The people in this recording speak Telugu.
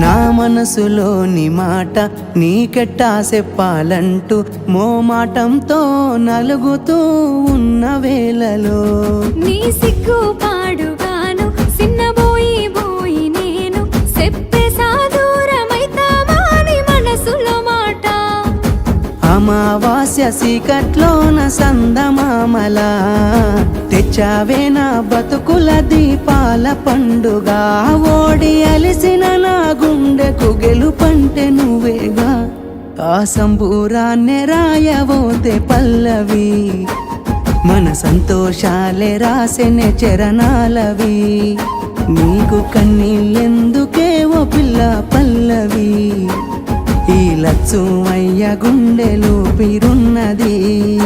నా మనసులోని మాట నీకెట్టా చెప్పాలంటూ మోమాటంతో నలుగుతూ ఉన్న వేళలో. నీ సిగ్గు పాడుగాను సిన్నబోయి బోయి నేను చెప్పే సాదూరమైతామాని మనసులో మాట? అమావాస్య సీకట్లోన సందమామలా తెచ్చావే నా బతుకుల దీపాల పండుగ ఓడి అలిసిన మనకు గెలుపంటే నువ్వేగా? ఆ సంబూరాన్నే రాయబోతే పల్లవి. మన సంతోషాలే రాసెనే చరణాలవి. నీకు కన్నీళ్ళెందుకే ఓ పిల్ల పల్లవి? ఈ లచ్చుమయ్య గుండెలు పిరున్నది.